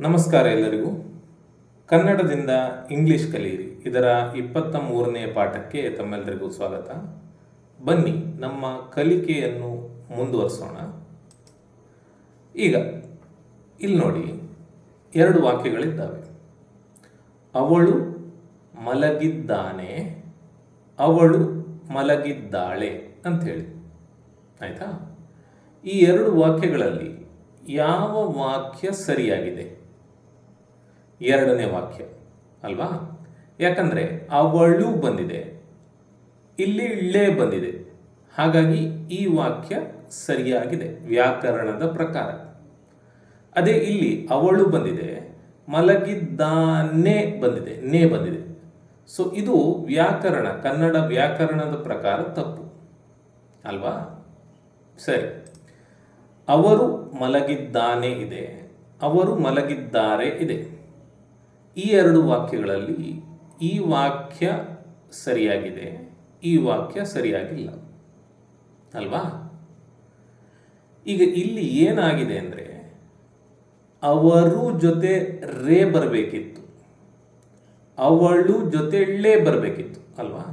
ನಮಸ್ಕಾರ ಎಲ್ಲರಿಗೂ. ಕನ್ನಡದಿಂದ ಇಂಗ್ಲಿಷ್ ಕಲಿಯಿರಿ. ಇದರ ಇಪ್ಪತ್ತ ಮೂರನೇ ಪಾಠಕ್ಕೆ ತಮ್ಮೆಲ್ಲರಿಗೂ ಸ್ವಾಗತ. ಬನ್ನಿ, ನಮ್ಮ ಕಲಿಕೆಯನ್ನು ಮುಂದುವರಿಸೋಣ. ಈಗ, ಇಲ್ಲಿ ನೋಡಿ, ಎರಡು ವಾಕ್ಯಗಳಿದ್ದಾವೆ. ಅವಳು ಮಲಗಿದ್ದಾನೆ, ಅವಳು ಮಲಗಿದ್ದಾಳೆ ಅಂಥೇಳಿ. ಆಯಿತಾ? ಈ ಎರಡು ವಾಕ್ಯಗಳಲ್ಲಿ ಯಾವ ವಾಕ್ಯ ಸರಿಯಾಗಿದೆ? ಎರಡನೇ ವಾಕ್ಯ, ಅಲ್ವಾ? ಯಾಕಂದರೆ ಅವಳು ಬಂದಿದೆ, ಇಲ್ಲಿ ಇಳ್ಳೇ ಬಂದಿದೆ. ಹಾಗಾಗಿ ಈ ವಾಕ್ಯ ಸರಿಯಾಗಿದೆ, ವ್ಯಾಕರಣದ ಪ್ರಕಾರ. ಅದೇ ಇಲ್ಲಿ ಅವಳು ಬಂದಿದೆ, ಮಲಗಿದ್ದಾನೆ ಬಂದಿದೆ, ನೇ ಬಂದಿದೆ. ಸೊ ಇದು ವ್ಯಾಕರಣ, ಕನ್ನಡ ವ್ಯಾಕರಣದ ಪ್ರಕಾರ ತಪ್ಪು, ಅಲ್ವಾ? ಸರಿ. ಅವರು ಮಲಗಿದ್ದಾನೆ ಇದೆ, ಅವರು ಮಲಗಿದ್ದಾರೆ ಇದೆ. ಈ ಎರಡು ವಾಕ್ಯಗಳಲ್ಲಿ ಈ ವಾಕ್ಯ ಸರಿಯಾಗಿದೆ, ಈ ವಾಕ್ಯ ಸರಿಯಾಗಿಲ್ಲ. ಅಲ್ವಾ? ಈಗ ಇಲ್ಲಿ ಏನಾಗಿದೆ ಅಂದರೆ, ಅವರು ಜೊತೆ ರೇ ಬರಬೇಕಿತ್ತು. ಅವಳು ಜೊತೆ ಳೇ ಬರಬೇಕಿತ್ತು, ಅಲ್ವಾ?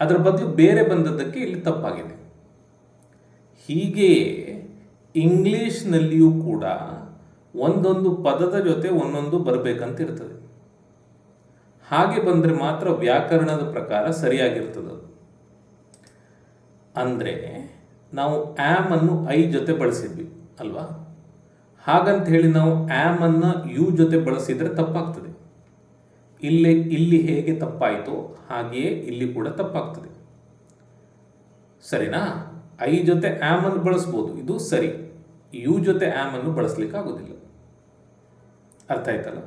ಅದರ ಬದಲು ಬೇರೆ ಬಂದದ್ದಕ್ಕೆ ಇಲ್ಲಿ ತಪ್ಪಾಗಿದೆ. ಹೀಗೆಯೇ ಇಂಗ್ಲೀಷ್ನಲ್ಲಿಯೂ ಕೂಡ ಒಂದೊಂದು ಪದದ ಜೊತೆ ಒಂದೊಂದು ಬರಬೇಕಂತ ಇರ್ತದೆ ಹಾಗೆ ಬಂದರೆ ಮಾತ್ರ ವ್ಯಾಕರಣದ ಪ್ರಕಾರ ಸರಿಯಾಗಿರ್ತದೆ ಅದು. ಅಂದರೆ ನಾವು ಆ್ಯಮ್ ಅನ್ನು ಐ ಜೊತೆ ಬಳಸಿದ್ವಿ, ಅಲ್ವಾ? ಹಾಗಂತ ಹೇಳಿ ನಾವು ಆ್ಯಮನ್ನು ಯು ಜೊತೆ ಬಳಸಿದರೆ ತಪ್ಪಾಗ್ತದೆ. ಇಲ್ಲಿ ಇಲ್ಲಿ ಹೇಗೆ ತಪ್ಪಾಯಿತೋ ಹಾಗೆಯೇ ಇಲ್ಲಿ ಕೂಡ ತಪ್ಪಾಗ್ತದೆ. ಸರಿನಾ? ಐ ಜೊತೆ ಆ್ಯಮನ್ನು ಬಳಸ್ಬೋದು, ಇದು ಸರಿ. ಯು ಜೊತೆ ಆಮ್ ಅನ್ನು ಬಳಸ್ಲಿಕ್ಕೆ ಆಗೋದಿಲ್ಲ ಅರ್ಥ ಆಯ್ತಲ್ಲ?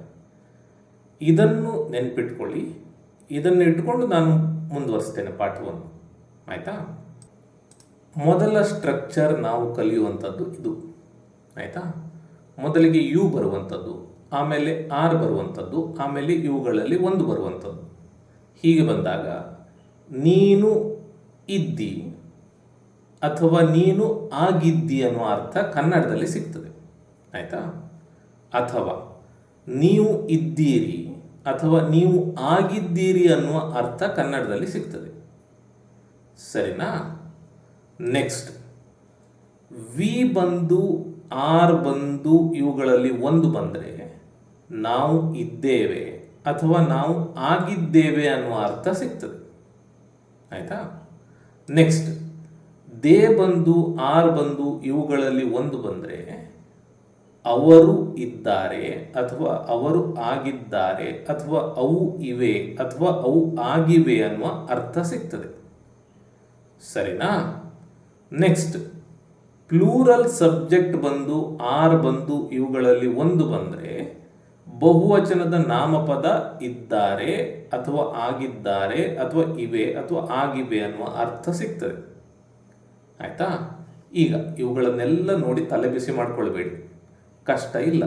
ಇದನ್ನು ನೆನ್ಪಿಟ್ಕೊಳ್ಳಿ. ಇದನ್ನು ಇಟ್ಕೊಂಡು ನಾನು ಮುಂದುವರಿಸ್ತೇನೆ ಪಾಠವನ್ನು ಆಯ್ತಾ? ಮೊದಲ ಸ್ಟ್ರಕ್ಚರ್ ನಾವು ಕಲಿಯುವಂಥದ್ದು ಇದು. ಆಯ್ತಾ? ಮೊದಲಿಗೆ ಯು ಬರುವಂಥದ್ದು, ಆಮೇಲೆ ಆರ್ ಬರುವಂಥದ್ದು, ಆಮೇಲೆ ಇವುಗಳಲ್ಲಿ ಒಂದು ಬರುವಂಥದ್ದು. ಹೀಗೆ ಬಂದಾಗ, ನೀನು ಇದ್ದಿ ಅಥವಾ ನೀನು ಆಗಿದ್ದಿ ಅನ್ನುವ ಅರ್ಥ ಕನ್ನಡದಲ್ಲಿ ಸಿಗ್ತದೆ. ಆಯಿತಾ? ಅಥವಾ ನೀವು ಇದ್ದೀರಿ ಅಥವಾ ನೀವು ಆಗಿದ್ದೀರಿ ಅನ್ನುವ ಅರ್ಥ ಕನ್ನಡದಲ್ಲಿ ಸಿಗ್ತದೆ. ಸರಿನಾ? ನೆಕ್ಸ್ಟ್. ವಿ ಬಂದು, ಆರ್ ಬಂದು ಇವುಗಳಲ್ಲಿ ಒಂದು ಬಂದರೆ ನಾವು ಇದ್ದೇವೆ ಅಥವಾ ನಾವು ಆಗಿದ್ದೇವೆ ಅನ್ನುವ ಅರ್ಥ ಸಿಗ್ತದೆ. ಆಯಿತಾ? ನೆಕ್ಸ್ಟ್. ದೇ ಬಂದು, ಆರ್ ಬಂದು, ಇವುಗಳಲ್ಲಿ ಒಂದು ಬಂದರೆ ಅವರು ಇದ್ದಾರೆ ಅಥವಾ ಅವರು ಆಗಿದ್ದಾರೆ ಅಥವಾ ಅವು ಇವೆ ಅಥವಾ ಅವು ಆಗಿವೆ ಅನ್ನುವ ಅರ್ಥ ಸಿಗ್ತದೆ. ಸರಿನಾ? ನೆಕ್ಸ್ಟ್ ಪ್ಲೂರಲ್ ಸಬ್ಜೆಕ್ಟ್ ಬಂದು, ಆರ್ ಬಂದು, ಇವುಗಳಲ್ಲಿ ಒಂದು ಬಂದರೆ ಬಹುವಚನದ ನಾಮಪದ ಇದ್ದಾರೆ ಅಥವಾ ಆಗಿದ್ದಾರೆ ಅಥವಾ ಇವೆ ಅಥವಾ ಆಗಿವೆ ಅನ್ನುವ ಅರ್ಥ ಸಿಗ್ತದೆ. ಆಯ್ತಾ? ಈಗ ಇವುಗಳನ್ನೆಲ್ಲ ನೋಡಿ ತಲೆ ಬಿಸಿ ಮಾಡ್ಕೊಳ್ಬೇಡಿ. ಕಷ್ಟ ಇಲ್ಲ,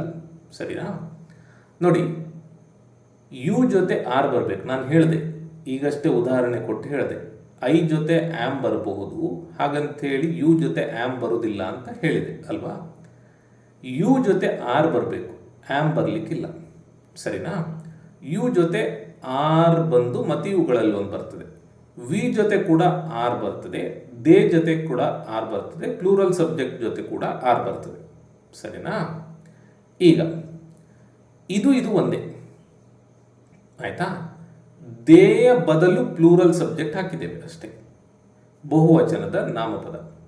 ಸರಿನಾ? ನೋಡಿ, ಯು ಜೊತೆ ಆರ್ ಬರಬೇಕು. ನಾನು ಹೇಳಿದೆ, ಈಗಷ್ಟೇ ಉದಾಹರಣೆ ಕೊಟ್ಟು ಹೇಳಿದೆ. ಐ ಜೊತೆ ಆ್ಯಮ್ ಬರಬಹುದು, ಹಾಗಂತೇಳಿ ಯು ಜೊತೆ ಆ್ಯಮ್ ಬರೋದಿಲ್ಲ ಅಂತ ಹೇಳಿದೆ, ಅಲ್ವಾ? ಯು ಜೊತೆ ಆರ್ ಬರಬೇಕು ಆ್ಯಮ್ ಬರಲಿಕ್ಕಿಲ್ಲ, ಸರಿನಾ? ಯು ಜೊತೆ ಆರ್ ಬಂದು ಮತ್ತು ಇವುಗಳಲ್ಲಿ ಒಂದು ಬರ್ತದೆ. ವಿ ಜೊತೆ ಕೂಡ ಆರ್ ಬರ್ತದೆ, ದೇ ಜೊತೆ ಕೂಡ ಆರ್ ಬರ್ತದೆ, ಪ್ಲೂರಲ್ ಸಬ್ಜೆಕ್ಟ್ ಜೊತೆ ಕೂಡ ಆರ್ ಬರ್ತದೆ. ಸರಿನಾ? ಈಗ, ಇದು ಇದು ಒಂದೇ. ಆಯ್ತಾ? ದೇಯ ಬದಲು ಪ್ಲೂರಲ್ ಸಬ್ಜೆಕ್ಟ್ ಹಾಕಿದ್ದೇವೆ ಅಷ್ಟೇ. ಬಹುವಚನದ ನಾಮಪದ.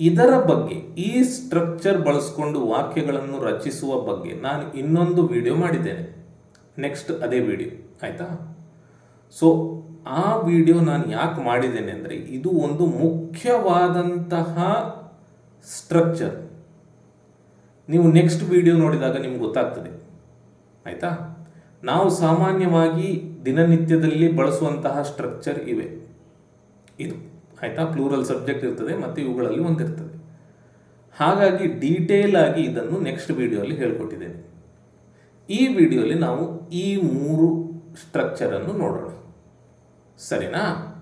ಇದರ ಬಗ್ಗೆ ಈ ಸ್ಟ್ರಕ್ಚರ್ ಬಳಸ್ಕೊಂಡು ವಾಕ್ಯಗಳನ್ನು ರಚಿಸುವ ಬಗ್ಗೆ ನಾನು ಇನ್ನೊಂದು ವಿಡಿಯೋ ಮಾಡಿದ್ದೇನೆ. ನೆಕ್ಸ್ಟ್ ಅದೇ ವಿಡಿಯೋ. ಆಯಿತಾ? ಸೊ ಆ ವಿಡಿಯೋ ನಾನು ಯಾಕೆ ಮಾಡಿದ್ದೇನೆ ಅಂದರೆ ಇದು ಒಂದು ಮುಖ್ಯವಾದಂತಹ ಸ್ಟ್ರಕ್ಚರ್ ನೀವು ನೆಕ್ಸ್ಟ್ ವಿಡಿಯೋ ನೋಡಿದಾಗ ನಿಮ್ಗೆ ಗೊತ್ತಾಗ್ತದೆ. ಆಯಿತಾ? ನಾವು ಸಾಮಾನ್ಯವಾಗಿ ದಿನನಿತ್ಯದಲ್ಲಿ ಬಳಸುವಂತಹ ಸ್ಟ್ರಕ್ಚರ್ ಇವೆ. ಇದು. ಆಯಿತಾ? ಪ್ಲೂರಲ್ ಸಬ್ಜೆಕ್ಟ್ ಇರ್ತದೆ ಮತ್ತು ಇವುಗಳಲ್ಲಿ ಒಂದಿರ್ತದೆ. ಹಾಗಾಗಿ ಡೀಟೇಲ್ ಆಗಿ ಇದನ್ನು ನೆಕ್ಸ್ಟ್ ವಿಡಿಯೋಲಿ ಹೇಳ್ಕೊಟ್ಟಿದ್ದೇನೆ. ಈ ವಿಡಿಯೋಲಿ ನಾವು ಈ ಮೂರು ಸ್ಟ್ರಕ್ಚರನ್ನು ನೋಡೋಣ. ಸರಿನಾ?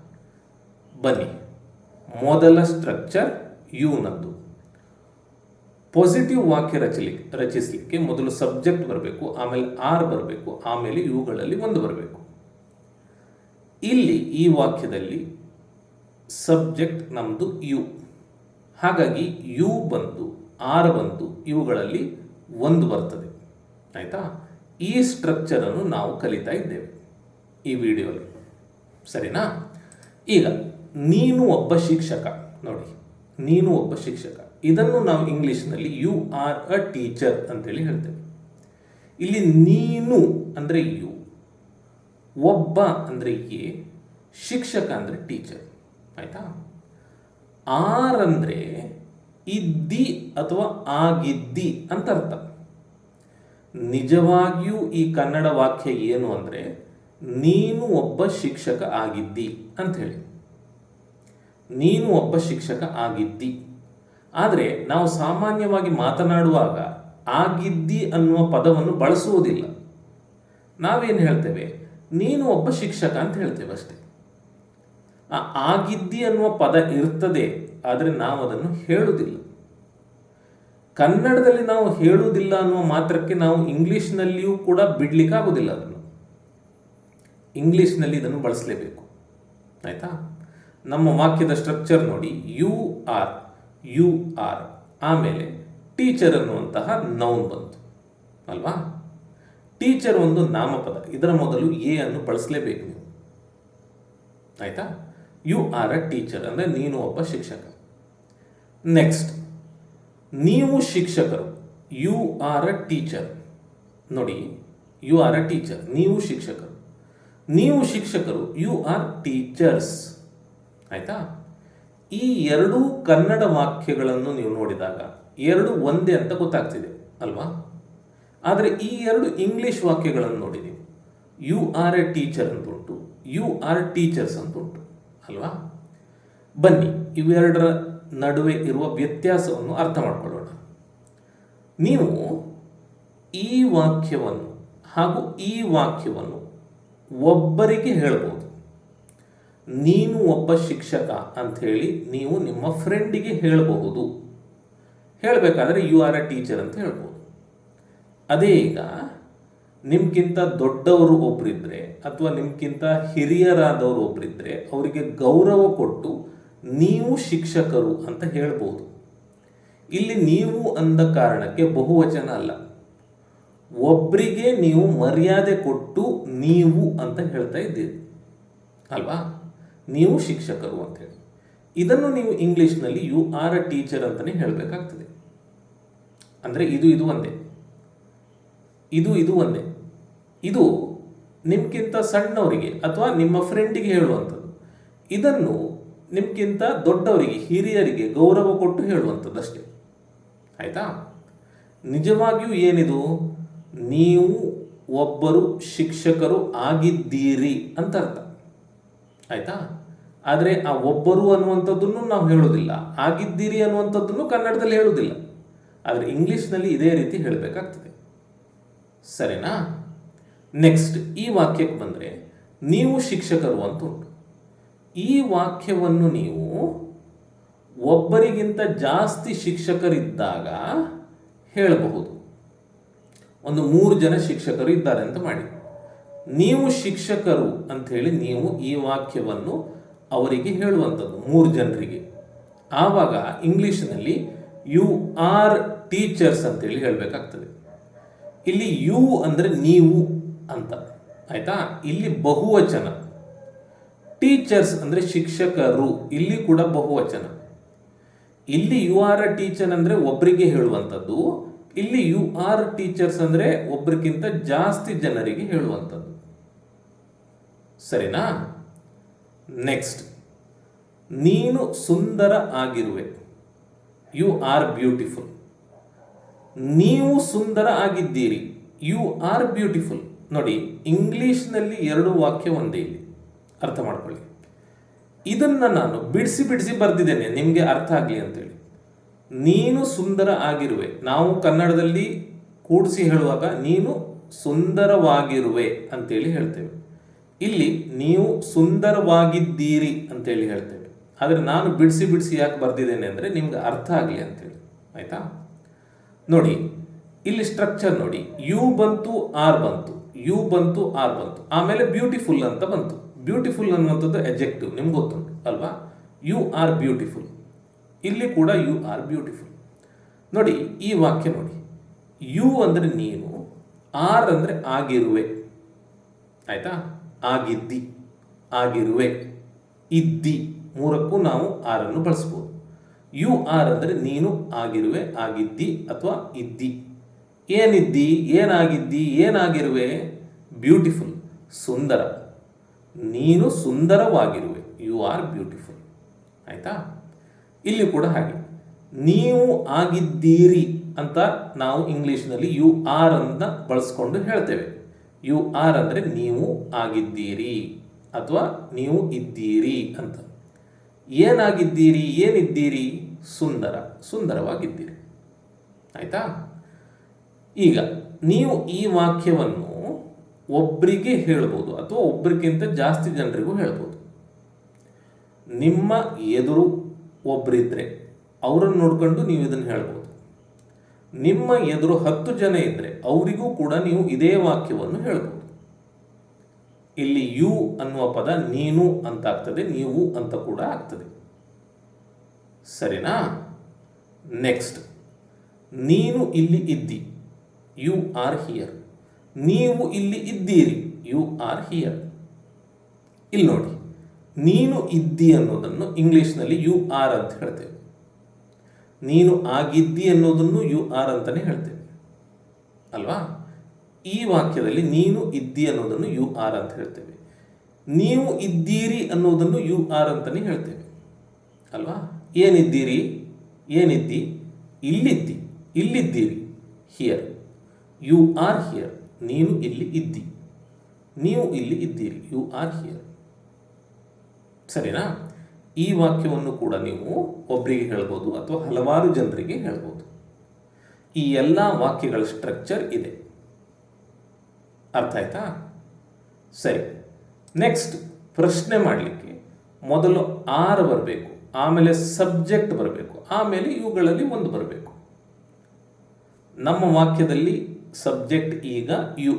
ಬನ್ನಿ. ಮೊದಲ ಸ್ಟ್ರಕ್ಚರ್ ಯುನದ್ದು ಪಾಸಿಟಿವ್ ವಾಕ್ಯ ರಚಲಿಕ್ಕೆ ರಚಿಸಲಿಕ್ಕೆ ಮೊದಲು ಸಬ್ಜೆಕ್ಟ್ ಬರಬೇಕು, ಆಮೇಲೆ ಆರ್ ಬರಬೇಕು, ಆಮೇಲೆ ಇವುಗಳಲ್ಲಿ ಒಂದು ಬರಬೇಕು. ಇಲ್ಲಿ ಈ ವಾಕ್ಯದಲ್ಲಿ ಸಬ್ಜೆಕ್ಟ್ ನಮ್ಮದು ಯು ಹಾಗಾಗಿ ಯು ಬಂದು ಆರ್ ಬಂದು, ಇವುಗಳಲ್ಲಿ ಒಂದು ಬರ್ತದೆ. ಆಯಿತಾ? ಈ ಸ್ಟ್ರಕ್ಚರನ್ನು ನಾವು ಕಲಿತಾ ಇದ್ದೇವೆ. ಈ ವಿಡಿಯೋಲಿ ಸರಿನಾ? ಈಗ, ನೀನು ಒಬ್ಬ ಶಿಕ್ಷಕ, ನೋಡಿ, ನೀನು ಒಬ್ಬ ಶಿಕ್ಷಕ. ಇದನ್ನು ನಾವು ಇಂಗ್ಲೀಷ್ನಲ್ಲಿ ಯು ಆರ್ ಅ ಟೀಚರ್ ಅಂತೇಳಿ ಹೇಳ್ತೇವೆ. ಇಲ್ಲಿ ನೀನು ಅಂದರೆ ಯು, ಒಬ್ಬ ಅಂದರೆ ಎ, ಶಿಕ್ಷಕ ಅಂದರೆ ಟೀಚರ್, ಆಯಿತಾ? ಆರ್ ಅಂದರೆ ಇದ್ದಿ ಅಥವಾ ಆಗಿದ್ದಿ ಅಂತ ಅರ್ಥ. ನಿಜವಾಗಿಯೂ ಈ ಕನ್ನಡ ವಾಕ್ಯ ಏನು ಅಂದರೆ ನೀನು ಒಬ್ಬ ಶಿಕ್ಷಕ ಆಗಿದ್ದಿ ಅಂತ ಹೇಳಿ ನೀನು ಒಬ್ಬ ಶಿಕ್ಷಕ ಆಗಿದ್ದಿ. ಆದರೆ ನಾವು ಸಾಮಾನ್ಯವಾಗಿ ಮಾತನಾಡುವಾಗ ಆಗಿದ್ದಿ ಅನ್ನುವ ಪದವನ್ನು ಬಳಸುವುದಿಲ್ಲ. ನಾವೇನು ಹೇಳ್ತೇವೆ? ನೀನು ಒಬ್ಬ ಶಿಕ್ಷಕ ಅಂತ ಹೇಳ್ತೇವೆ ಅಷ್ಟೇ. ಆ ಆಗಿದ್ದಿ ಅನ್ನುವ ಪದ ಇರ್ತದೆ, ಆದರೆ ನಾವು ಅದನ್ನು ಹೇಳುವುದಿಲ್ಲ. ಕನ್ನಡದಲ್ಲಿ ನಾವು ಹೇಳುವುದಿಲ್ಲ ಅನ್ನುವ ಮಾತ್ರಕ್ಕೆ ನಾವು ಇಂಗ್ಲಿಷ್ನಲ್ಲಿಯೂ ಕೂಡ ಬಿಡ್ಲಿಕ್ಕಾಗೋದಿಲ್ಲ ಅದನ್ನು. ಇಂಗ್ಲಿಷ್ನಲ್ಲಿ ಇದನ್ನು ಬಳಸಲೇಬೇಕು. ಆಯಿತಾ? ನಮ್ಮ ವಾಕ್ಯದ ಸ್ಟ್ರಕ್ಚರ್ ನೋಡಿ. You are you are. ಆಮೇಲೆ ಟೀಚರ್ ಅನ್ನುವಂತಹ ನೌನ್ ಬಂತು. ಅಲ್ವಾ? ಟೀಚರ್ ಒಂದು ನಾಮಪದ. ಇದರ ಮೊದಲು ಎ ಅನ್ನು ಬಳಸಲೇಬೇಕು ನೀವು. ಆಯ್ತಾ? ಯು ಆರ್ ಅ ಟೀಚರ್ ಅಂದರೆ ನೀನು ಒಬ್ಬ ಶಿಕ್ಷಕ. ನೆಕ್ಸ್ಟ್ ನೀವು ಶಿಕ್ಷಕರು. ಯು ಆರ್ ಅ ಟೀಚರ್ ನೋಡಿ, ಯು ಆರ್ ಅ ಟೀಚರ್ ನೀವು ಶಿಕ್ಷಕರು. ನೀವು ಶಿಕ್ಷಕರು ಯು ಆರ್ ಟೀಚರ್ಸ್ ಆಯ್ತಾ? ಈ ಎರಡೂ ಕನ್ನಡ ವಾಕ್ಯಗಳನ್ನು ನೀವು ನೋಡಿದಾಗ ಎರಡು ಒಂದೇ ಅಂತ ಗೊತ್ತಾಗ್ತಿದೆ, ಅಲ್ವಾ? ಆದರೆ ಈ ಎರಡು ಇಂಗ್ಲಿಷ್ ವಾಕ್ಯಗಳನ್ನು ನೋಡಿ ನೀವು ಯು ಆರ್ ಎ ಟೀಚರ್ ಅಂತ ಉಂಟು ಯು ಆರ್ ಟೀಚರ್ಸ್ ಅಂತ ಉಂಟು ಅಲ್ವಾ? ಬನ್ನಿ, ಇವೆರಡರ ನಡುವೆ ಇರುವ ವ್ಯತ್ಯಾಸವನ್ನು ಅರ್ಥ ಮಾಡಿಕೊಳ್ಳೋಣ. ನೀವು ಈ ವಾಕ್ಯವನ್ನು ಹಾಗೂ ಈ ವಾಕ್ಯವನ್ನು ಒಬ್ಬರಿಗೆ ಹೇಳ್ಬೋದು. ನೀನು ಒಬ್ಬ ಶಿಕ್ಷಕ ಅಂಥೇಳಿ ನೀವು ನಿಮ್ಮ ಫ್ರೆಂಡಿಗೆ ಹೇಳಬಹುದು. ಹೇಳಬೇಕಾದ್ರೆ ಯು ಆರ್ ಎ ಟೀಚರ್ ಅಂತ ಹೇಳ್ಬೋದು. ಅದೇ ಈಗ ನಿಮ್ಗಿಂತ ದೊಡ್ಡವರು ಒಬ್ಬರಿದ್ದರೆ ಅಥವಾ ನಿಮ್ಗಿಂತ ಹಿರಿಯರಾದವರು ಒಬ್ಬರಿದ್ದರೆ ಅವರಿಗೆ ಗೌರವ ಕೊಟ್ಟು ನೀವು ಶಿಕ್ಷಕರು ಅಂತ ಹೇಳ್ಬೋದು. ಇಲ್ಲಿ ನೀವು ಅಂದ ಕಾರಣಕ್ಕೆ ಬಹುವಚನ ಅಲ್ಲ. ಒಬ್ಬರಿಗೆ ನೀವು ಮರ್ಯಾದೆ ಕೊಟ್ಟು ನೀವು ಅಂತ ಹೇಳ್ತಾ ಇದ್ದೀರಿ. ಅಲ್ವಾ? ನೀವು ಶಿಕ್ಷಕರು ಅಂತ ಹೇಳಿ ಇದನ್ನು ನೀವು ಇಂಗ್ಲೀಷ್ನಲ್ಲಿ ಯು ಆರ್ ಅ ಟೀಚರ್ ಅಂತಲೇ ಹೇಳಬೇಕಾಗ್ತದೆ. ಅಂದರೆ ಇದು ಇದು ಒಂದೇ. ಇದು ಇದು ಒಂದೇ. ಇದು ನಿಮ್ಗಿಂತ ಸಣ್ಣವರಿಗೆ ಅಥವಾ ನಿಮ್ಮ ಫ್ರೆಂಡಿಗೆ ಹೇಳುವಂಥದ್ದು. ಇದನ್ನು ನಿಮ್ಗಿಂತ ದೊಡ್ಡವರಿಗೆ, ಹಿರಿಯರಿಗೆ ಗೌರವ ಕೊಟ್ಟು ಹೇಳುವಂಥದ್ದು ಅಷ್ಟೇ ಆಯಿತಾ? ನಿಜವಾಗಿಯೂ ಏನಿದು? ನೀವು ಒಬ್ಬರು ಶಿಕ್ಷಕರು ಆಗಿದ್ದೀರಿ ಅಂತ ಅರ್ಥ. ಆಯಿತಾ? ಆದರೆ ಆ ಒಬ್ಬರು ಅನ್ನುವಂಥದ್ದನ್ನು ನಾವು ಹೇಳೋದಿಲ್ಲ ಆಗಿದ್ದೀರಿ ಅನ್ನುವಂಥದ್ದನ್ನು ಕನ್ನಡದಲ್ಲಿ ಹೇಳೋದಿಲ್ಲ ಆದರೆ ಇಂಗ್ಲೀಷ್ನಲ್ಲಿ ಇದೇ ರೀತಿ ಹೇಳಬೇಕಾಗ್ತದೆ. ಸರಿನಾ? ನೆಕ್ಸ್ಟ್, ಈ ವಾಕ್ಯಕ್ಕೆ ಬಂದರೆ ನೀವು ಶಿಕ್ಷಕರು ಅಂತ ಉಂಟು. ಈ ವಾಕ್ಯವನ್ನು ನೀವು ಒಬ್ಬರಿಗಿಂತ ಜಾಸ್ತಿ ಶಿಕ್ಷಕರಿದ್ದಾಗ ಹೇಳಬಹುದು. ಒಂದು ಮೂರು ಜನ ಶಿಕ್ಷಕರು ಇದ್ದಾರೆ ಅಂತ ಮಾಡಿ. ನೀವು ಶಿಕ್ಷಕರು ಅಂತ ಹೇಳಿ ನೀವು ಈ ವಾಕ್ಯವನ್ನು ಅವರಿಗೆ ಹೇಳುವಂಥದ್ದು, ಮೂರು ಜನರಿಗೆ. ಆವಾಗ ಇಂಗ್ಲೀಷ್ನಲ್ಲಿ ಯು ಆರ್ ಟೀಚರ್ಸ್ ಅಂತೇಳಿ ಹೇಳಬೇಕಾಗ್ತದೆ. ಇಲ್ಲಿ ಯು ಅಂದರೆ ನೀವು ಅಂತ, ಆಯಿತಾ? ಇಲ್ಲಿ ಬಹುವಚನ. ಟೀಚರ್ಸ್ ಅಂದರೆ ಶಿಕ್ಷಕರು, ಇಲ್ಲಿ ಕೂಡ ಬಹುವಚನ. ಇಲ್ಲಿ ಯು ಆರ್ ಅ ಟೀಚರ್ ಅಂದರೆ ಒಬ್ಬರಿಗೆ ಹೇಳುವಂಥದ್ದು ಇಲ್ಲಿ ಯು ಆರ್ ಟೀಚರ್ಸ್ ಅಂದರೆ ಒಬ್ಬರಿಗಿಂತ ಜಾಸ್ತಿ ಜನರಿಗೆ ಹೇಳುವಂಥದ್ದು. ಸರಿನಾ? ನೆಕ್ಸ್ಟ್. ನೀನು ಸುಂದರ ಆಗಿರುವೆ. You are beautiful. ನೀವು ಸುಂದರ ಆಗಿದ್ದೀರಿ. You are beautiful. ನೋಡಿ, ಇಂಗ್ಲಿಷ್ನಲ್ಲಿ ಎರಡು ವಾಕ್ಯ ಒಂದೇ ಇಲ್ಲಿ. ಅರ್ಥ ಮಾಡ್ಕೊಳ್ಳಿ. ಇದನ್ನು ನಾನು ಬಿಡಿಸಿ ಬಿಡಿಸಿ ಬರೆದಿದ್ದೇನೆ, ನಿಮಗೆ ಅರ್ಥ ಆಗಲಿ ಅಂತೇಳಿ. ನೀನು ಸುಂದರ ಆಗಿರುವೆ. ನಾವು ಕನ್ನಡದಲ್ಲಿ ಕೂಡಿಸಿ ಹೇಳುವಾಗ ನೀನು ಸುಂದರವಾಗಿರುವೆ ಅಂತೇಳಿ ಹೇಳ್ತೇವೆ. ಇಲ್ಲಿ ನೀವು ಸುಂದರವಾಗಿದ್ದೀರಿ ಅಂತೇಳಿ ಹೇಳ್ತೇವೆ. ಆದರೆ ನಾನು ಬಿಡಿಸಿ ಬಿಡಿಸಿ ಯಾಕೆ ಬರೆದಿದ್ದೇನೆ ಅಂದರೆ ನಿಮ್ಗೆ ಅರ್ಥ ಆಗಲಿ ಅಂತೇಳಿ. ಆಯಿತಾ? ನೋಡಿ, ಇಲ್ಲಿ ಸ್ಟ್ರಕ್ಚರ್ ನೋಡಿ. ಯು ಬಂತು, ಆರ್ ಬಂತು. ಯು ಬಂತು, ಆರ್ ಬಂತು. ಆಮೇಲೆ ಬ್ಯೂಟಿಫುಲ್ ಅಂತ ಬಂತು. ಬ್ಯೂಟಿಫುಲ್ ಅನ್ನುವಂಥದ್ದು ಎಜೆಕ್ಟಿವ್ ನಿಮ್ಗೆ ಗೊತ್ತುಂಟು, ಅಲ್ವಾ? ಯು ಆರ್ ಬ್ಯೂಟಿಫುಲ್ ಇಲ್ಲಿ ಕೂಡ ಯು ಆರ್ ಬ್ಯೂಟಿಫುಲ್ ನೋಡಿ, ಈ ವಾಕ್ಯ ನೋಡಿ. ಯು ಅಂದರೆ ನೀನು ಆರ್ ಅಂದರೆ ಆಗಿರುವೆ. ಆಯಿತಾ? ಆಗಿದ್ದಿ, ಆಗಿರುವೆ. ಇದ್ದಿ, ಮೂರಕ್ಕೂ ನಾವು ಆರನ್ನು ಬಳಸ್ಬೋದು. ಯು ಆರ್ ಅಂದರೆ ನೀನು, ಆಗಿರುವೆ, ಆಗಿದ್ದಿ ಅಥವಾ ಇದ್ದಿ. ಏನಿದ್ದಿ, ಏನಾಗಿದ್ದಿ, ಏನಾಗಿರುವೆ? ಬ್ಯೂಟಿಫುಲ್ ಸುಂದರ. ನೀನು ಸುಂದರವಾಗಿರುವೆ. ಯು ಆರ್ ಬ್ಯೂಟಿಫುಲ್ ಆಯ್ತಾ? ಇಲ್ಲಿ ಕೂಡ ಹಾಗೆ. ನೀವು ಆಗಿದ್ದೀರಿ ಅಂತ ನಾವು ಇಂಗ್ಲೀಷ್ನಲ್ಲಿ ಯು ಆರ್ ಅಂತ ಬಳಸ್ಕೊಂಡು ಹೇಳ್ತೇವೆ. ಯು ಆರ್ ಅಂದರೆ ನೀವು ಆಗಿದ್ದೀರಿ ಅಥವಾ ನೀವು ಇದ್ದೀರಿ ಅಂತ. ಏನಾಗಿದ್ದೀರಿ, ಏನಿದ್ದೀರಿ? ಸುಂದರ, ಸುಂದರವಾಗಿದ್ದೀರಿ. ಆಯಿತಾ? ಈಗ ನೀವು ಈ ವಾಕ್ಯವನ್ನು ಒಬ್ಬರಿಗೆ ಹೇಳ್ಬೋದು ಅಥವಾ ಒಬ್ಬರಿಗಿಂತ ಜಾಸ್ತಿ ಜನರಿಗೂ ಹೇಳ್ಬೋದು. ನಿಮ್ಮ ಎದುರು ಒಬ್ಬರಿದ್ದರೆ ಅವರನ್ನು ನೋಡ್ಕೊಂಡು ನೀವು ಇದನ್ನು ಹೇಳ್ಬೋದು. ನಿಮ್ಮ ಎದುರು ಹತ್ತು ಜನ ಇದ್ದರೆ ಅವರಿಗೂ ಕೂಡ ನೀವು ಇದೇ ವಾಕ್ಯವನ್ನು ಹೇಳ್ಬೋದು. ಇಲ್ಲಿ ಯು ಅನ್ನುವ ಪದ ನೀನು ಅಂತ ಆಗ್ತದೆ, ನೀವು ಅಂತ ಕೂಡ ಆಗ್ತದೆ. ಸರಿನಾ? ನೆಕ್ಸ್ಟ್, ನೀನು ಇಲ್ಲಿ ಇದ್ದಿ, ಯು ಆರ್ ಹಿಯರ್. ನೀವು ಇಲ್ಲಿ ಇದ್ದೀರಿ, ಯು ಆರ್ ಹಿಯರ್. ಇಲ್ಲಿ ನೋಡಿ. ನೀನು ಇದ್ದಿ ಅನ್ನೋದನ್ನು ಇಂಗ್ಲೀಷ್ನಲ್ಲಿ ಯು ಆರ್ ಅಂತ ಹೇಳ್ತೇವೆ. ನೀನು ಆಗಿದ್ದಿ ಅನ್ನೋದನ್ನು ಯು ಆರ್ ಅಂತಲೇ ಹೇಳ್ತೇವೆ. ಅಲ್ವಾ? ಈ ವಾಕ್ಯದಲ್ಲಿ ನೀನು ಇದ್ದಿ ಅನ್ನೋದನ್ನು ಯು ಆರ್ ಅಂತ ಹೇಳ್ತೇವೆ. ನೀವು ಇದ್ದೀರಿ ಅನ್ನೋದನ್ನು ಯು ಆರ್ ಅಂತಲೇ ಹೇಳ್ತೇವೆ. ಅಲ್ವಾ? ಏನಿದ್ದೀರಿ? ಏನಿದ್ದಿ? ಇಲ್ಲಿದ್ದಿ. ಇಲ್ಲಿದ್ದೀರಿ. ಹಿಯರ್. You are here. ನೀನು ಇಲ್ಲಿ ಇದ್ದಿ. ನೀವು ಇಲ್ಲಿ ಇದ್ದೀರಿ. You are here. ಸರಿನಾ? ಈ ವಾಕ್ಯವನ್ನು ಕೂಡ ನೀವು ಒಬ್ಬರಿಗೆ ಹೇಳ್ಬೋದು ಅಥವಾ ಹಲವಾರು ಜನರಿಗೆ ಹೇಳ್ಬೋದು. ಈ ಎಲ್ಲ ವಾಕ್ಯಗಳ ಸ್ಟ್ರಕ್ಚರ್ ಇದೆ. ಅರ್ಥ ಆಯ್ತಾ? ಸರಿ. ನೆಕ್ಸ್ಟ್ ಪ್ರಶ್ನೆ ಮಾಡಲಿಕ್ಕೆ ಮೊದಲು ಆರ್ ಬರಬೇಕು, ಆಮೇಲೆ ಸಬ್ಜೆಕ್ಟ್ ಬರಬೇಕು, ಆಮೇಲೆ ಇವುಗಳಲ್ಲಿ ಒಂದು ಬರಬೇಕು. ನಮ್ಮ ವಾಕ್ಯದಲ್ಲಿ ಸಬ್ಜೆಕ್ಟ್ ಈಗ ಯು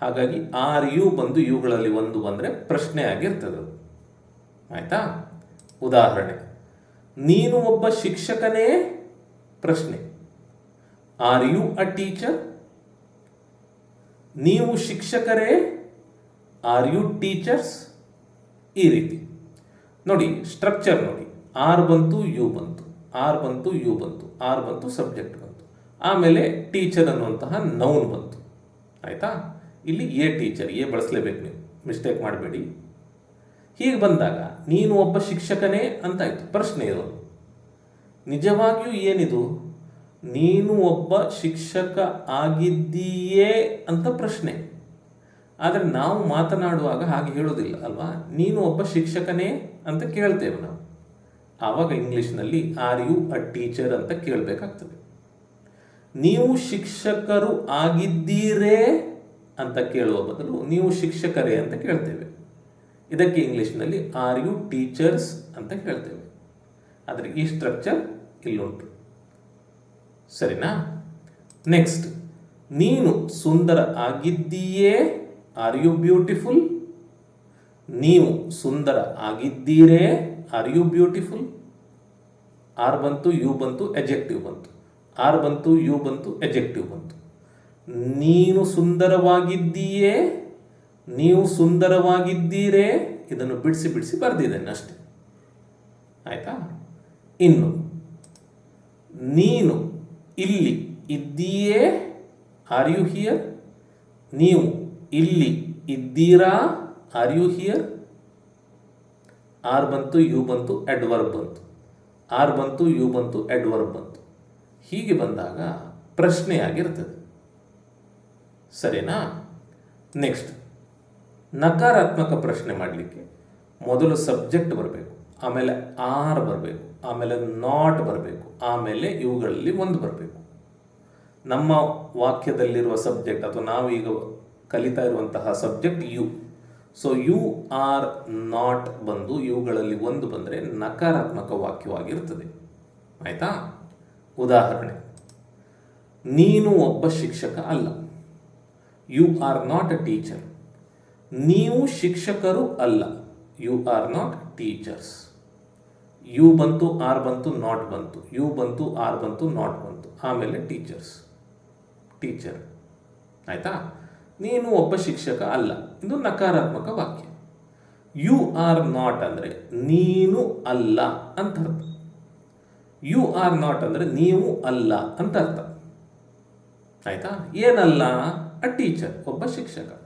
ಹಾಗಾಗಿ ಆರ್ ಯು ಬಂದು ಇವುಗಳಲ್ಲಿ ಒಂದು ಬಂದರೆ ಪ್ರಶ್ನೆ ಆಗಿರ್ತದೆ ಆಯ್ತಾ? ಉದಾಹರಣೆ. ನೀನು ಒಬ್ಬ ಶಿಕ್ಷಕನೇ? ಪ್ರಶ್ನೆ. ಆರ್ ಯು ಅ ಟೀಚರ್ ನೀವು ಶಿಕ್ಷಕರೇ? ಆರ್ ಯು ಟೀಚರ್ಸ್ ಈ ರೀತಿ. ನೋಡಿ ಸ್ಟ್ರಕ್ಚರ್ ನೋಡಿ. ಆರ್ ಬಂತು ಯು ಬಂತು. ಆರ್ ಬಂತು ಯು ಬಂತು. ಆರ್ ಬಂತು ಸಬ್ಜೆಕ್ಟ್ ಬಂತು. ಆಮೇಲೆ ಟೀಚರ್ ಅನ್ನುವಂತಹ ನೌನ್ ಬಂತು. ಆಯಿತಾ? ಇಲ್ಲಿ ಎ ಟೀಚರ್ ಎ ಬಳಸಲೇಬೇಕು ನೀವು. ಮಿಸ್ಟೇಕ್ ಮಾಡಬೇಡಿ. ಹೀಗೆ ಬಂದಾಗ ನೀನು ಒಬ್ಬ ಶಿಕ್ಷಕನೇ ಅಂತಾಯ್ತು. ಪ್ರಶ್ನೆ ಇದು. ನಿಜವಾಗಿಯೂ ಏನಿದು? ನೀನು ಒಬ್ಬ ಶಿಕ್ಷಕ ಆಗಿದ್ದೀಯೇ ಅಂತ ಪ್ರಶ್ನೆ. ಆದರೆ ನಾವು ಮಾತನಾಡುವಾಗ ಹಾಗೆ ಹೇಳೋದಿಲ್ಲ ಅಲ್ವಾ? ನೀನು ಒಬ್ಬ ಶಿಕ್ಷಕನೇ ಅಂತ ಕೇಳ್ತೇವೆ ನಾವು. ಆವಾಗ ಇಂಗ್ಲೀಷ್ನಲ್ಲಿ ಆರ್ ಯು ಅ ಟೀಚರ್ ಅಂತ ಕೇಳಬೇಕಾಗ್ತದೆ. ನೀವು ಶಿಕ್ಷಕರು ಆಗಿದ್ದೀರೇ ಅಂತ ಕೇಳುವ ಬದಲು, ನೀವು ಶಿಕ್ಷಕರೇ? ಅಂತ ಕೇಳ್ತೇವೆ. ಇದಕ್ಕೆ ಇಂಗ್ಲೀಷ್ನಲ್ಲಿ ಆರ್ ಯು ಟೀಚರ್ಸ್ ಅಂತ ಹೇಳ್ತೇವೆ ಆದರೆ ಈ ಸ್ಟ್ರಕ್ಚರ್ ಇಲ್ಲುಂಟು. ಸರಿನಾ? ನೆಕ್ಸ್ಟ್ ನೀನು ಸುಂದರ ಆಗಿದ್ದೀಯೇ? ಆರ್ ಯು ಬ್ಯೂಟಿಫುಲ್ ನೀವು ಸುಂದರ ಆಗಿದ್ದೀರೇ? ಆರ್ ಯು ಬ್ಯೂಟಿಫುಲ್ ಆರ್ ಬಂತು ಯು ಬಂತು ಎಜೆಕ್ಟಿವ್ ಬಂತು. ಆರ್ ಬಂತು ಯು ಬಂತು ಎಜೆಕ್ಟಿವ್ ಬಂತು. ನೀನು ಸುಂದರವಾಗಿದ್ದೀಯೇ? ನೀವು ಸುಂದರವಾಗಿದ್ದೀರೇ? ಇದನ್ನು ಬಿಡಿಸಿ ಬಿಡಿಸಿ ಬರೆದಿದ್ದೇನೆ ಅಷ್ಟೆ. ಆಯಿತಾ? ಇನ್ನು, ನೀನು ಇಲ್ಲಿ ಇದ್ದೀಯೇ? ಆರ್ ಯು ಹಿಯರ್ ನೀವು ಇಲ್ಲಿ ಇದ್ದೀರಾ? ಆರ್ ಯು ಹಿಯರ್ ಆರ್ ಬಂತು ಯು ಬಂತು ಎಡ್ವರ್ಬ್ ಬಂತು. ಆರ್ ಬಂತು ಯು ಬಂತು ಎಡ್ವರ್ಬ್ ಬಂತು. ಹೀಗೆ ಬಂದಾಗ ಪ್ರಶ್ನೆಯಾಗಿರ್ತದೆ. ಸರಿನಾ? ನೆಕ್ಸ್ಟ್ ನಕಾರಾತ್ಮಕ ಪ್ರಶ್ನೆ ಮಾಡಲಿಕ್ಕೆ ಮೊದಲು ಸಬ್ಜೆಕ್ಟ್ ಬರಬೇಕು, ಆಮೇಲೆ ಆರ್ ಬರಬೇಕು, ಆಮೇಲೆ ನಾಟ್ ಬರಬೇಕು, ಆಮೇಲೆ ಇವುಗಳಲ್ಲಿ ಒಂದು ಬರಬೇಕು. ನಮ್ಮ ವಾಕ್ಯದಲ್ಲಿರುವ ಸಬ್ಜೆಕ್ಟ್ ಅಥವಾ ನಾವು ಈಗ ಕಲಿತಾ ಇರುವಂತಹ subject you so you are not ಬಂದು ಇವುಗಳಲ್ಲಿ ಒಂದು ಬಂದರೆ ನಕಾರಾತ್ಮಕ ವಾಕ್ಯವಾಗಿರ್ತದೆ. ಆಯಿತಾ? ಉದಾಹರಣೆ. ನೀನು ಒಬ್ಬ ಶಿಕ್ಷಕ ಅಲ್ಲ. You are not a teacher ನೀವು ಶಿಕ್ಷಕರು ಅಲ್ಲ. You are not teachers you ಬಂತು ಆರ್ ಬಂತು ನಾಟ್ ಬಂತು. ಯು ಬಂತು ಆರ್ ಬಂತು ನಾಟ್ ಬಂತು. ಆಮೇಲೆ ಟೀಚರ್ಸ್ ಟೀಚರ್ ಆಯಿತಾ? ನೀನು ಒಬ್ಬ ಶಿಕ್ಷಕ ಅಲ್ಲ. ಇದು ನಕಾರಾತ್ಮಕ ವಾಕ್ಯ. ಯು ಆರ್ ನಾಟ್ ಅಂದರೆ ನೀನು ಅಲ್ಲ ಅಂತ ಅರ್ಥ ಯು ಆರ್ ನಾಟ್ ಅಂದರೆ ನೀವು ಅಲ್ಲ ಅಂತ ಅರ್ಥ ಆಯಿತಾ? ಏನಲ್ಲ? ಅ ಟೀಚರ್ ಒಬ್ಬ ಶಿಕ್ಷಕ.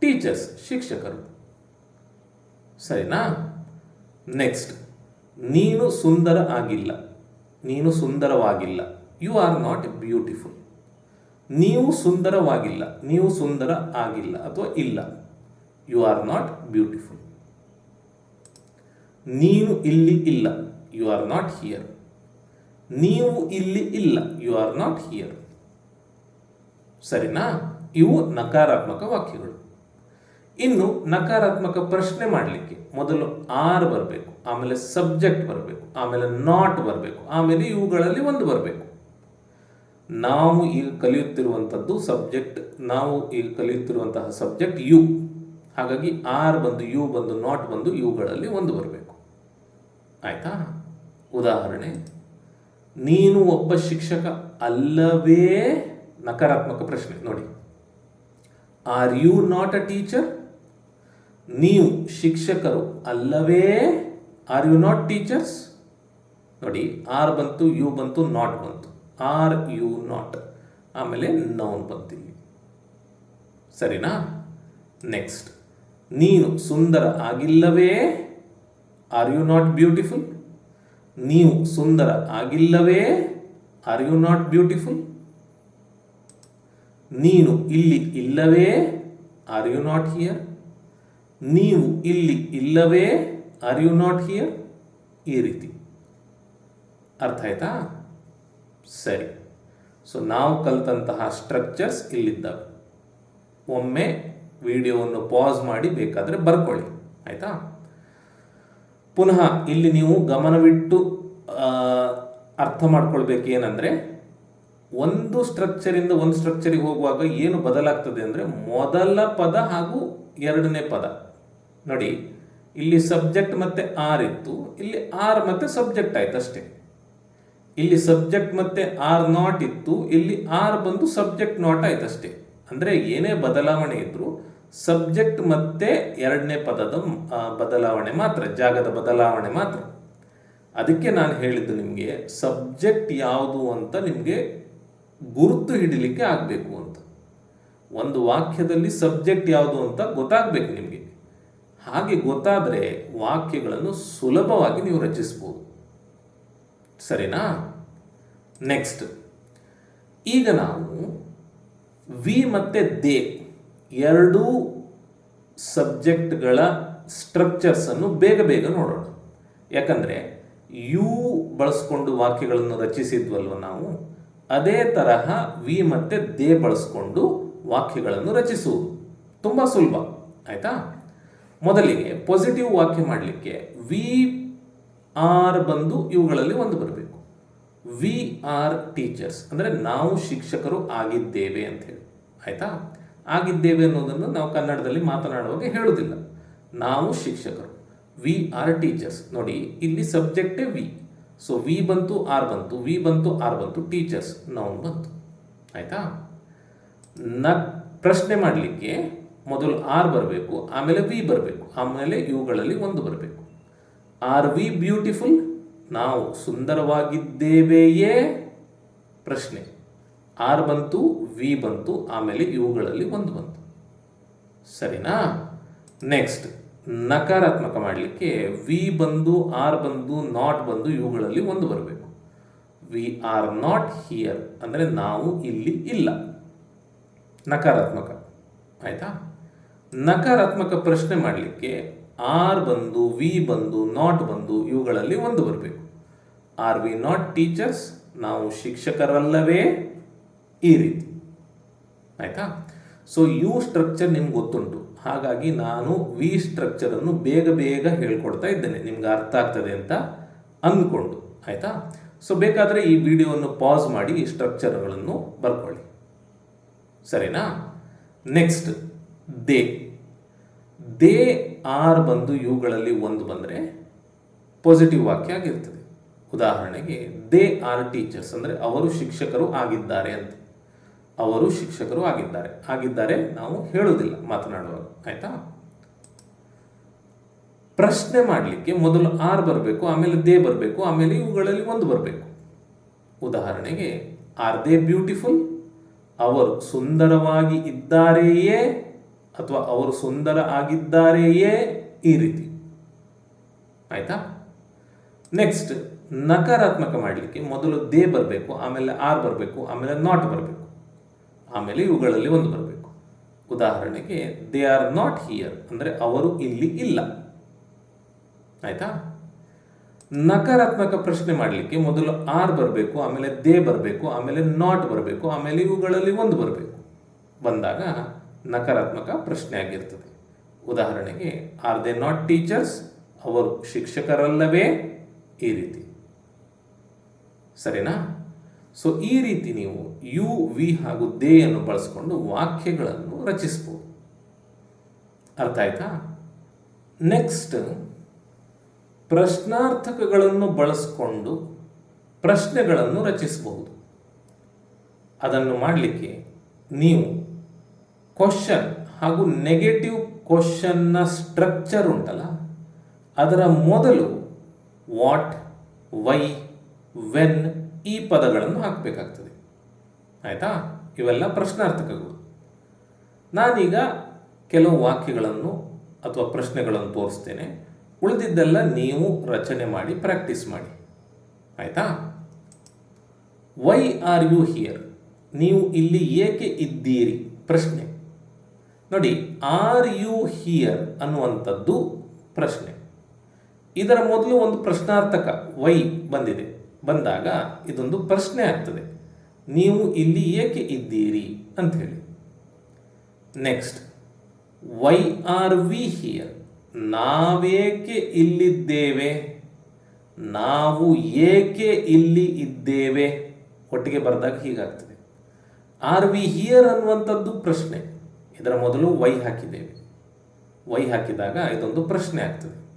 ಟೀಚರ್ಸ್ ಶಿಕ್ಷಕರು. ಸರಿನಾ? ನೆಕ್ಸ್ಟ್ ನೀನು ಸುಂದರ ಆಗಿಲ್ಲ. ನೀನು ಸುಂದರವಾಗಿಲ್ಲ. ಯು ಆರ್ ನಾಟ್ ಬ್ಯೂಟಿಫುಲ್ ನೀವು ಸುಂದರವಾಗಿಲ್ಲ. ನೀವು ಸುಂದರ ಆಗಿಲ್ಲ ಅಥವಾ ಇಲ್ಲ. ಯು ಆರ್ ನಾಟ್ ಬ್ಯೂಟಿಫುಲ್ ನೀನು ಇಲ್ಲಿ ಇಲ್ಲ. ಯು ಆರ್ ನಾಟ್ ಹಿಯರ್ ನೀವು ಇಲ್ಲಿ ಇಲ್ಲ. ಯು ಆರ್ ನಾಟ್ ಹಿಯರ್ ಸರಿನಾ? ಇವು ನಕಾರಾತ್ಮಕ ವಾಕ್ಯಗಳು. ಇನ್ನು ನಕಾರಾತ್ಮಕ ಪ್ರಶ್ನೆ ಮಾಡಲಿಕ್ಕೆ ಮೊದಲು ಆರ್ ಬರಬೇಕು, ಆಮೇಲೆ ಸಬ್ಜೆಕ್ಟ್ ಬರಬೇಕು, ಆಮೇಲೆ ನಾಟ್ ಬರಬೇಕು, ಆಮೇಲೆ ಇವುಗಳಲ್ಲಿ ಒಂದು ಬರಬೇಕು. ನಾವು ಈಗ ಕಲಿಯುತ್ತಿರುವಂಥದ್ದು ಸಬ್ಜೆಕ್ಟ್ ನಾವು ಈಗ ಕಲಿಯುತ್ತಿರುವಂತಹ ಸಬ್ಜೆಕ್ಟ್ ಯು ಹಾಗಾಗಿ ಆರ್ ಬಂದು ಯು ಬಂದು ನಾಟ್ ಬಂದು ಇವುಗಳಲ್ಲಿ ಒಂದು ಬರಬೇಕು. ಆಯಿತಾ? ಉದಾಹರಣೆ, ನೀನು ಒಬ್ಬ ಶಿಕ್ಷಕ ಅಲ್ಲವೇ ನಕಾರಾತ್ಮಕ ಪ್ರಶ್ನೆ. ನೋಡಿ are you not a teacher ನೀವು ಶಿಕ್ಷಕರು ಅಲ್ಲವೇ? ಆರ್ ಯು ನಾಟ್ ಟೀಚರ್ಸ್ ನೋಡಿ ಆರ್ ಬಂತು ಯು ಬಂತು ನಾಟ್ ಬಂತು. ಆರ್ ಯು ನಾಟ್ ಆಮೇಲೆ ನೌನ್ ಬಂತೀವಿ ಸರಿನಾ? ನೆಕ್ಸ್ಟ್ ನೀನು ಸುಂದರ ಆಗಿಲ್ಲವೇ? ಆರ್ ಯು ನಾಟ್ ಬ್ಯೂಟಿಫುಲ್ ನೀವು ಸುಂದರ ಆಗಿಲ್ಲವೇ? ಆರ್ ಯು ನಾಟ್ ಬ್ಯೂಟಿಫುಲ್ ನೀನು ಇಲ್ಲಿ ಇಲ್ಲವೇ? ಆರ್ ಯು ನಾಟ್ ಹಿಯರ್ ನೀವು ಇಲ್ಲಿ ಇಲ್ಲವೇ ಆರ್ ಯು ನಾಟ್ ಹಿಯರ್ ಈ ರೀತಿ. ಅರ್ಥ ಆಯ್ತಾ? ಸರಿ. ಸೊ ನಾವು ಕಲಿತಂತಹ ಸ್ಟ್ರಕ್ಚರ್ಸ್ ಇಲ್ಲಿದ್ದಾವೆ. ಒಮ್ಮೆ ವಿಡಿಯೋವನ್ನು ಪಾಸ್ ಮಾಡಿ ಬೇಕಾದರೆ ಬರ್ಕೊಳ್ಳಿ. ಆಯಿತಾ? ಪುನಃ ಇಲ್ಲಿ ನೀವು ಗಮನವಿಟ್ಟು ಅರ್ಥ ಮಾಡ್ಕೊಳ್ಬೇಕು ಏನಂದರೆ ಒಂದು ಸ್ಟ್ರಕ್ಚರಿಂದ ಒಂದು ಸ್ಟ್ರಕ್ಚರಿಗೆ ಹೋಗುವಾಗ ಏನು ಬದಲಾಗ್ತದೆ ಅಂದರೆ, ಮೊದಲ ಪದ ಹಾಗೂ ಎರಡನೇ ಪದ. ನೋಡಿ, ಇಲ್ಲಿ ಸಬ್ಜೆಕ್ಟ್ ಮತ್ತೆ ಆರ್ ಇತ್ತು. ಇಲ್ಲಿ ಆರ್ ಮತ್ತೆ ಸಬ್ಜೆಕ್ಟ್ ಆಯ್ತು ಅಷ್ಟೇ ಇಲ್ಲಿ ಸಬ್ಜೆಕ್ಟ್ ಮತ್ತೆ ಆರ್ ನಾಟ್ ಇತ್ತು. ಇಲ್ಲಿ ಆರ್ ಬಂದು ಸಬ್ಜೆಕ್ಟ್ ನಾಟ್ ಆಯ್ತು ಅಷ್ಟೇ ಅಂದರೆ ಏನೇ ಬದಲಾವಣೆ ಇದ್ರೂ ಸಬ್ಜೆಕ್ಟ್ ಮತ್ತೆ ಎರಡನೇ ಪದದ ಬದಲಾವಣೆ ಮಾತ್ರ, ಜಾಗದ ಬದಲಾವಣೆ ಮಾತ್ರ. ಅದಕ್ಕೆ ನಾನು ಹೇಳಿದ್ದು ನಿಮಗೆ ಸಬ್ಜೆಕ್ಟ್ ಯಾವುದು ಅಂತ ನಿಮಗೆ ಗುರುತು ಹಿಡಿಲಿಕ್ಕೆ ಆಗಬೇಕು ಅಂತ. ಒಂದು ವಾಕ್ಯದಲ್ಲಿ ಸಬ್ಜೆಕ್ಟ್ ಯಾವುದು ಅಂತ ಗೊತ್ತಾಗಬೇಕು ನಿಮಗೆ. ಹಾಗೆ ಗೊತ್ತಾದರೆ ವಾಕ್ಯಗಳನ್ನು ಸುಲಭವಾಗಿ ನೀವು ರಚಿಸ್ಬೋದು. ಸರಿನಾ? ನೆಕ್ಸ್ಟ್ ಈಗ ನಾವು ವಿ ಮತ್ತು ದೇ ಎರಡೂ ಸಬ್ಜೆಕ್ಟ್ಗಳ ಸ್ಟ್ರಕ್ಚರ್ಸನ್ನು ಬೇಗ ಬೇಗ ನೋಡೋಣ. ಯಾಕಂದರೆ ಯು ಬಳಸ್ಕೊಂಡು ವಾಕ್ಯಗಳನ್ನು ರಚಿಸಿದ್ವಲ್ವ ನಾವು, ಅದೇ ತರಹ ವಿ ಮತ್ತು ದೇ ಬಳಸ್ಕೊಂಡು ವಾಕ್ಯಗಳನ್ನು ರಚಿಸುವುದು. ತುಂಬ ಸುಲಭ, ಆಯಿತಾ? ಮೊದಲಿಗೆ ಪಾಸಿಟಿವ್ ವಾಕ್ಯ ಮಾಡಲಿಕ್ಕೆ ವಿ ಆರ್ ಬಂದು ಇವುಗಳಲ್ಲಿ ಒಂದು ಬರಬೇಕು. ವಿ ಆರ್ ಟೀಚರ್ಸ್ ಅಂದರೆ ನಾವು ಶಿಕ್ಷಕರು ಆಗಿದ್ದೇವೆ ಅಂತ ಹೇಳಿ. ಆಯಿತಾ? ಆಗಿದ್ದೇವೆ ಅನ್ನೋದನ್ನು ನಾವು ಕನ್ನಡದಲ್ಲಿ ಮಾತನಾಡುವಾಗ ಹೇಳುವುದಿಲ್ಲ ನಾವು ಶಿಕ್ಷಕರು. ವಿ ಆರ್ ಟೀಚರ್ಸ್ ನೋಡಿ, ಇಲ್ಲಿ ಸಬ್ಜೆಕ್ಟೇ ವಿ ಸೊ ವಿ ಬಂತು ಆರ್ ಬಂತು. ವಿ ಬಂತು ಆರ್ ಬಂತು. ಟೀಚರ್ಸ್ ನೌನ್ ಬಂತು. ಆಯಿತಾ? ನ, ಪ್ರಶ್ನೆ ಮಾಡಲಿಕ್ಕೆ ಮೊದಲು ಆರ್ ಬರಬೇಕು, ಆಮೇಲೆ ವಿ ಬರಬೇಕು, ಆಮೇಲೆ ಇವುಗಳಲ್ಲಿ ಒಂದು ಬರಬೇಕು. ಆರ್ ವಿ ಬ್ಯೂಟಿಫುಲ್ ನಾವು ಸುಂದರವಾಗಿದ್ದೇವೆಯೇ? ಪ್ರಶ್ನೆ. ಆರ್ ಬಂತು ವಿ ಬಂತು, ಆಮೇಲೆ ಇವುಗಳಲ್ಲಿ ಒಂದು ಬಂತು. ಸರಿನಾ? ನೆಕ್ಸ್ಟ್ ನಕಾರಾತ್ಮಕ ಮಾಡಲಿಕ್ಕೆ ವಿ ಬಂದು ಆರ್ ಬಂದು ನಾಟ್ ಬಂದು, ಇವುಗಳಲ್ಲಿ ಒಂದು ಬರಬೇಕು. ವಿ ಆರ್ ನಾಟ್ ಹಿಯರ್ ಅಂದರೆ ನಾವು ಇಲ್ಲಿ ಇಲ್ಲ. ನಕಾರಾತ್ಮಕ. ಆಯಿತಾ? ನಕಾರಾತ್ಮಕ ಪ್ರಶ್ನೆ ಮಾಡಲಿಕ್ಕೆ ಆರ್ ಬಂದು ವಿ ಬಂದು ನಾಟ್ ಬಂದು ಇವುಗಳಲ್ಲಿ ಒಂದು ಬರಬೇಕು. ಆರ್ ವಿ ನಾಟ್ ಟೀಚರ್ಸ್ ನಾವು ಶಿಕ್ಷಕರಲ್ಲವೇ ಈ ರೀತಿ. ಆಯಿತಾ? ಸೊ ಯು ಸ್ಟ್ರಕ್ಚರ್ ನಿಮ್ಗೆ ಗೊತ್ತುಂಟು. ಹಾಗಾಗಿ ನಾನು ವಿ ಸ್ಟ್ರಕ್ಚರನ್ನು ಬೇಗ ಬೇಗ ಹೇಳ್ಕೊಡ್ತಾ ಇದ್ದೇನೆ. ನಿಮ್ಗೆ ಅರ್ಥ ಆಗ್ತದೆ ಅಂತ ಅಂದ್ಕೊಂಡು. ಆಯಿತಾ? ಸೊ ಬೇಕಾದರೆ ಈ ವಿಡಿಯೋವನ್ನು ಪಾಸ್ ಮಾಡಿ ಈ ಸ್ಟ್ರಕ್ಚರ್ಗಳನ್ನು ಬರ್ಕೊಳ್ಳಿ. ಸರಿನಾ? Next they. ದೇ ಆರ್ ಬಂದು ಇವುಗಳಲ್ಲಿ ಒಂದು ಬಂದರೆ ಪಾಸಿಟಿವ್ ವಾಕ್ಯ ಆಗಿರ್ತದೆ. ಉದಾಹರಣೆಗೆ ದೇ ಆರ್ ಟೀಚರ್ಸ್ ಅಂದರೆ ಅವರು ಶಿಕ್ಷಕರು ಆಗಿದ್ದಾರೆ ಅಂತ. ಅವರು ಶಿಕ್ಷಕರು ಆಗಿದ್ದಾರೆ. ಆಗಿದ್ದಾರೆ ನಾವು ಹೇಳೋದಿಲ್ಲ ಮಾತನಾಡುವಾಗ. ಆಯ್ತಾ? ಪ್ರಶ್ನೆ ಮಾಡಲಿಕ್ಕೆ ಮೊದಲು ಆರ್ ಬರಬೇಕು, ಆಮೇಲೆ ದೇ ಬರಬೇಕು, ಆಮೇಲೆ ಇವುಗಳಲ್ಲಿ ಒಂದು ಬರಬೇಕು. ಉದಾಹರಣೆಗೆ, ಆರ್ ದೇ ಬ್ಯೂಟಿಫುಲ್? ಅವರು ಸುಂದರವಾಗಿ ಇದ್ದಾರೆಯೇ? ಅಥವಾ ಅವರು ಸುಂದರ ಆಗಿದ್ದಾರೆಯೇ ಈ ರೀತಿ. ಆಯ್ತಾ? ನೆಕ್ಸ್ಟ್ ನಕಾರಾತ್ಮಕ ಮಾಡಲಿಕ್ಕೆ ಮೊದಲು ದೇ ಬರಬೇಕು, ಆಮೇಲೆ ಆರ್ ಬರಬೇಕು, ಆಮೇಲೆ ನಾಟ್ ಬರಬೇಕು, ಆಮೇಲೆ ಇವುಗಳಲ್ಲಿ ಒಂದು ಬರಬೇಕು. ಉದಾಹರಣೆಗೆ, ದೇ ಆರ್ ನಾಟ್ ಹಿಯರ್, ಅಂದರೆ ಅವರು ಇಲ್ಲಿ ಇಲ್ಲ. ಆಯ್ತಾ? ನಕಾರಾತ್ಮಕ ಪ್ರಶ್ನೆ ಮಾಡಲಿಕ್ಕೆ ಮೊದಲು ಆರ್ ಬರಬೇಕು, ಆಮೇಲೆ ದೇ ಬರಬೇಕು, ಆಮೇಲೆ ನಾಟ್ ಬರಬೇಕು, ಆಮೇಲೆ ಇವುಗಳಲ್ಲಿ ಒಂದು ಬರಬೇಕು. ಬಂದಾಗ ನಕಾರಾತ್ಮಕ ಪ್ರಶ್ನೆ ಆಗಿರ್ತದೆ. ಉದಾಹರಣೆಗೆ ಆರ್ ದೇ ನಾಟ್ ಟೀಚರ್ಸ್ ಅವರು ಶಿಕ್ಷಕರಲ್ಲವೇ? ಈ ರೀತಿ. ಸರಿನಾ? ಸೊ ಈ ರೀತಿ ನೀವು ಯು ವಿ ಹಾಗೂ ದೇ ಅನ್ನು ಬಳಸಿಕೊಂಡು ವಾಕ್ಯಗಳನ್ನು ರಚಿಸ್ಬೋದು. ಅರ್ಥ ಆಯ್ತಾ? ನೆಕ್ಸ್ಟ್ ಪ್ರಶ್ನಾರ್ಥಕಗಳನ್ನು ಬಳಸಿಕೊಂಡು ಪ್ರಶ್ನೆಗಳನ್ನು ರಚಿಸಬಹುದು ಅದನ್ನು ಮಾಡಲಿಕ್ಕೆ ನೀವು ಕ್ವಶನ್ ಹಾಗೂ ನೆಗೆಟಿವ್ ಕ್ವಶನ್ನ ಸ್ಟ್ರಕ್ಚರ್ ಉಂಟಲ್ಲ? ಅದರ ಮೊದಲು ವಾಟ್ ವೈ ವೆನ್ ಈ ಪದಗಳನ್ನು ಹಾಕಬೇಕಾಗ್ತದೆ. ಆಯಿತಾ? ಇವೆಲ್ಲ ಪ್ರಶ್ನಾರ್ಥಕಗಳು. ನಾನೀಗ ಕೆಲವು ವಾಕ್ಯಗಳನ್ನು ಅಥವಾ ಪ್ರಶ್ನೆಗಳನ್ನು ತೋರಿಸ್ತೇನೆ. ಉಳಿದಿದ್ದೆಲ್ಲ ನೀವು ರಚನೆ ಮಾಡಿ ಪ್ರಾಕ್ಟೀಸ್ ಮಾಡಿ. ಆಯಿತಾ? ವೈ ಆರ್ ಯು ಹಿಯರ್ ನೀವು ಇಲ್ಲಿ ಏಕೆ ಇದ್ದೀರಿ? ಪ್ರಶ್ನೆ. ನೋಡಿ ಆರ್ ಯು ಹಿಯರ್ ಅನ್ನುವಂಥದ್ದು ಪ್ರಶ್ನೆ. ಇದರ ಮೊದಲು ಒಂದು ಪ್ರಶ್ನಾರ್ಥಕ ವೈ ಬಂದಿದೆ. ಬಂದಾಗ ಇದೊಂದು ಪ್ರಶ್ನೆ ಆಗ್ತದೆ. ನೀವು ಇಲ್ಲಿ ಏಕೆ ಇದ್ದೀರಿ ಅಂತ ಹೇಳಿ. Next why are we here ನಾವೇಕೆ ಇಲ್ಲಿದ್ದೇವೆ? ನಾವು ಏಕೆ ಇಲ್ಲಿ ಇದ್ದೇವೆ? ಒಟ್ಟಿಗೆ ಬರೆದಾಗ ಹೀಗಾಗ್ತದೆ. ಆರ್ ವಿ ಹಿಯರ್ ಅನ್ನುವಂಥದ್ದು ಪ್ರಶ್ನೆ. ಇದರ ಮೊದಲು ವೈ ಹಾಕಿದ್ದೇವೆ. ವೈ ಹಾಕಿದಾಗ ಇದೊಂದು ಪ್ರಶ್ನೆ ಆಗ್ತದೆ.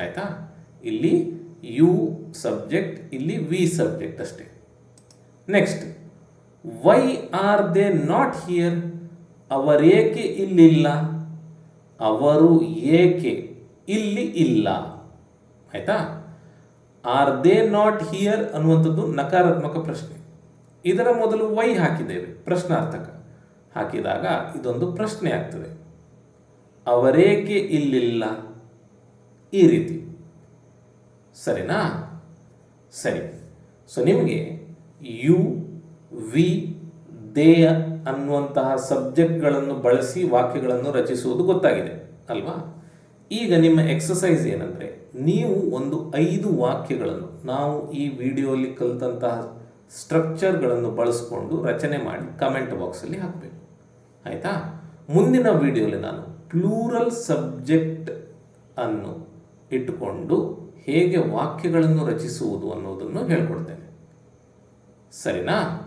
ಆಯಿತಾ? ಇಲ್ಲಿ ಯು ಸಬ್ಜೆಕ್ಟ್, ಇಲ್ಲಿ ವಿ ಸಬ್ಜೆಕ್ಟ್ ಅಷ್ಟೇ. Next, why are they not here? ಅವರೇಕೆ ಇಲ್ಲಿಲ್ಲ? ಅವರು ಏಕೆ ಇಲ್ಲಿ ಇಲ್ಲ? ಆಯಿತಾ? ಆರ್ ದೇ ನಾಟ್ ಹಿಯರ್ ಅನ್ನುವಂಥದ್ದು ನಕಾರಾತ್ಮಕ ಪ್ರಶ್ನೆ. ಇದರ ಮೊದಲು ವೈ ಹಾಕಿದ್ದೇವೆ, ಪ್ರಶ್ನಾರ್ಥಕ. ಹಾಕಿದಾಗ ಇದೊಂದು ಪ್ರಶ್ನೆ ಆಗ್ತದೆ. ಅವರೇಕೆ ಇಲ್ಲಿಲ್ಲ? ಈ ರೀತಿ. ಸರಿನಾ? ಸರಿ. ಸೊ ನಿಮಗೆ ಯು, ವಿ, ದೇಯ ಅನ್ನುವಂತಹ ಸಬ್ಜೆಕ್ಟ್ಗಳನ್ನು ಬಳಸಿ ವಾಕ್ಯಗಳನ್ನು ರಚಿಸುವುದು ಗೊತ್ತಾಗಿದೆ, ಅಲ್ವಾ? ಈಗ ನಿಮ್ಮ ಎಕ್ಸಸೈಸ್ ಏನಂದರೆ, ನೀವು ಒಂದು ಐದು ವಾಕ್ಯಗಳನ್ನು, ನಾವು ಈ ವಿಡಿಯೋಲಿ ಕಲಿತಂತಹ ಸ್ಟ್ರಕ್ಚರ್ಗಳನ್ನು ಬಳಸ್ಕೊಂಡು ರಚನೆ ಮಾಡಿ ಕಮೆಂಟ್ ಬಾಕ್ಸಲ್ಲಿ ಹಾಕಬೇಕು. ಆಯಿತಾ? ಮುಂದಿನ ವಿಡಿಯೋಲಿ ನಾನು ಪ್ಲೂರಲ್ ಸಬ್ಜೆಕ್ಟ್ ಅನ್ನು ಇಟ್ಟುಕೊಂಡು ಹೇಗೆ ವಾಕ್ಯಗಳನ್ನು ರಚಿಸುವುದು ಅನ್ನೋದನ್ನು ಹೇಳ್ಕೊಡ್ತೇನೆ. ಸರಿನಾ?